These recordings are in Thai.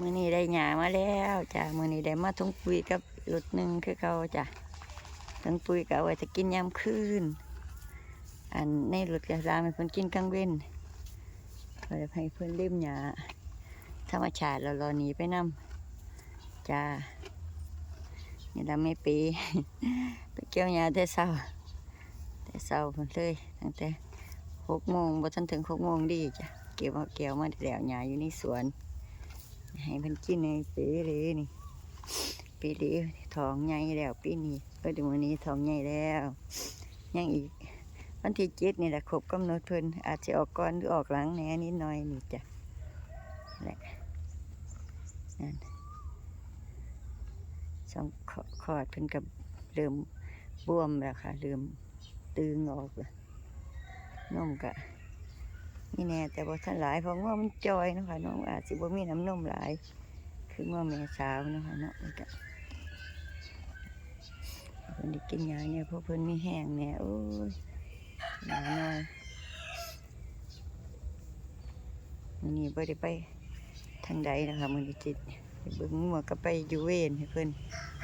มือนี้ได้หยามาแล้วจ้ะมือนี้ได้มาทงปุ๋ยกับรถหนึ่งคือเขาจ้ะทงปุ๋ยก็เอาไว้จะกินยามคืนอันในรถกระซามให้เพิ่นกินกลางเว้นก็เลยให้เพิ่อนเล่มหยาธรรมชาติเรารอหนีไปนำจ้านี่เราไม่ปีไปเกี่ยวหญ้าแต่เช้าแต่เช้าเพิ่นเลยตั้งแต่หกโมงบ่ทันถึงหกโมงดีจ้ะเกี่ยวเกี่ยวมาแล้วหญ้าอยู่ในสวน ให้มันกินในปีเลยนี่ปีนี้ทองใหญ่แล้วปีนี้เออเดี๋ยววันนี้ทองใหญ่แล้วยังอีกวันที่เจ็ดนี่แหละครบกำหนดเพิ่นอาจจะออกก่อนหรือออกหลังแหน่นิดหน่อยนี่จ้ะแหละนั่นสองขอขอดเพิ่นกับเริ่มบวมแล้วค่ะเริ่มตึงออกแล้วนมกะ นี่แน่แต่ว่ท่านหลายเพราะว่ามันจอยนะคะน้องอาจสิบ่มีน้ำนมหลาย คือว่าแม่สาวนะคะเนาะมันก็เพิ่นได้กินยาเนี่ยเพราะเพิ่นมีแห้งเนี่ยโอ้ยหนาหน่อยมื้อนี้บ่ได้ไปทางใดนะคะมือนี้จิตเบิ่งหมวกก็ไปอยู่เวนให้เพิ่น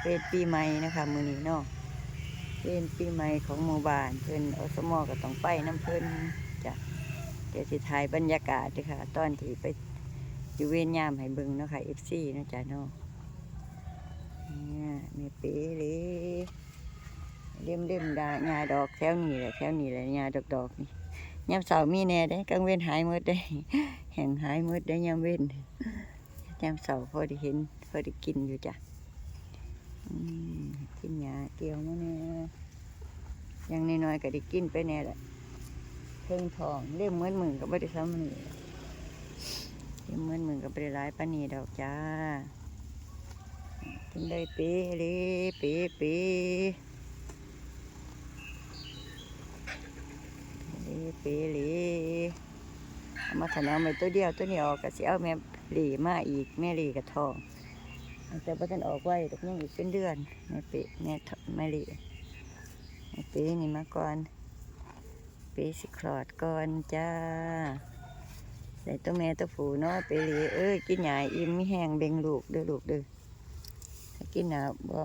เวนปีใหม่นะคะมือนี้เนาะเวนปีใหม่ของหมู่บ้านเพิ่นอสมก็ต้องไปน้ำเพิ่นจ้ะ เดี๋ยวสิถ่ายบรรยากาศด้วยค่ะ ตอนที่ไปอยู่เวียนยามให้เบิ่งเนาะค่ะเอฟซีนาะจ๊ะเนาะเนี่ยแม่เป๋เลยเล่มเล่มดาหญ้าดอกแถวนี้แหละแถวนี้แหละหญ้าดอกดอกนี่ยามเสาร์มีแน่ได้กลางเว้นหายหมดได้ แห่งหายหมดได้ยามเว้นยามเสาร์พอได้เห็นพอได้กินอยู่จ้ะกินหญ้าเกี่ยวมาเนี่ยยังน้อยๆก็ได้กินไปแน่แหละ เพิ่งทองเล่มเหมือนมือกับไม่ได้ซ้ำนี่เล่มเหมือนมือกับไม่ได้ร้ายปานนีดอกจ้ากินได้เป๊ะเลยเป๊ะเป๊ะเป๊ะเลยเอามาถนอมไปตัวเดียวตัวนี้ออกก็สิเอาแม่หลีมาอีกแม่หลีกับทองแต่พอท่านออกไว้ดอกยังอีกเป็นเดือนแม่เป๊ะแม่ทแม่หลีแม่เป๊ะนี่มาก่อน เปสิคลอดก่อนจ้าใส่ตัวแม่ตัวผูเนาะเปรีเอ้ยกินหยาอิ่มมีแห้งเบ่งลูกเด้อลูกเด้อถ้ากินหนาบ่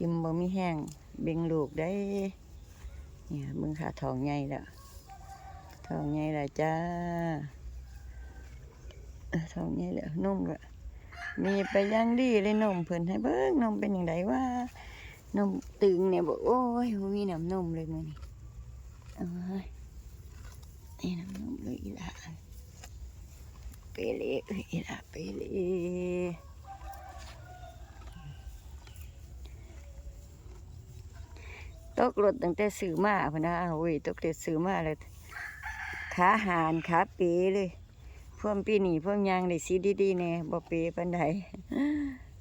อิ่มบ่มีแห้งเบ่งลูกได้เนี่ยมึงขาทองใหญ่ล้วทองใหญ่ล้วจ้าทองใหญ่ล้วนุ่มละมีไปอยังดีเลยนมเพิ่นให้เบิ่งนมเป็นอย่างไรวะนมตึงเนี่ยบอกโอ้ยมีน้ำนมเลยมื้อนี้ เอ้ยนี่น้ำนมเลยอีหละเปเล่เอ้ยอีละเปเล่ตกรถตั้งแต่ซื้อมาพะนะโอ้ยตกแต่ซื้อมาเลยขาหานขาเป๋เลยเพิ่มปีหนีเพิ่มยางได้สีดีๆแน่บ่เป๋ปานใด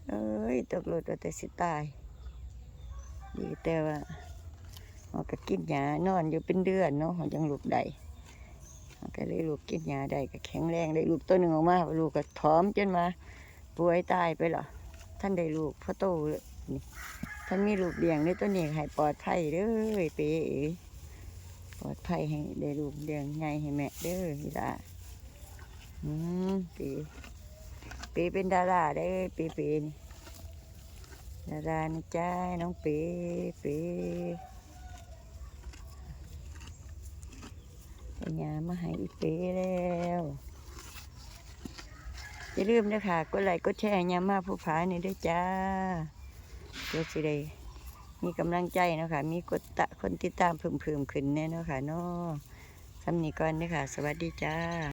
เอ้ยตกรถว่าแต่สิตายดีแต่ว่า เขาก็กินยานอนอยู่เป็นเดือนเนาะเขาจังลูกได้เขาก็เลยลูกกินยาได้ก็แข็งแรงได้ลูกตัวหนึ่งออกมาลูกก็ท้อมจนมาป่วยตายไปหรอท่านได้ลูกพ่อโตนี่ท่านมีลูกเลี้ยงในตัวนี้ให้ปลอดภัยเด้อเป๋ปลอดภัยให้ได้ลูกเลี้ยงไงให้แม่เด้อนี่ละอืมเป๋เป๋เป็นดาราได้เป๋เป๋นี่ดารานะจ้าน้องเป๋เป๋ ปัญญามาให้อีเป้แล้วอย่าลืมนะคะกดไลค์กดแชร์ยามาผู้ผานี่ด้วยจ้าเดี๋ยวสิได้มีกำลังใจนะคะมีกดตะคนติดตามเพิ่มๆขึ้นแน่นะค่ะเนาะสำนีก่อนนะคะสวัสดีจ้า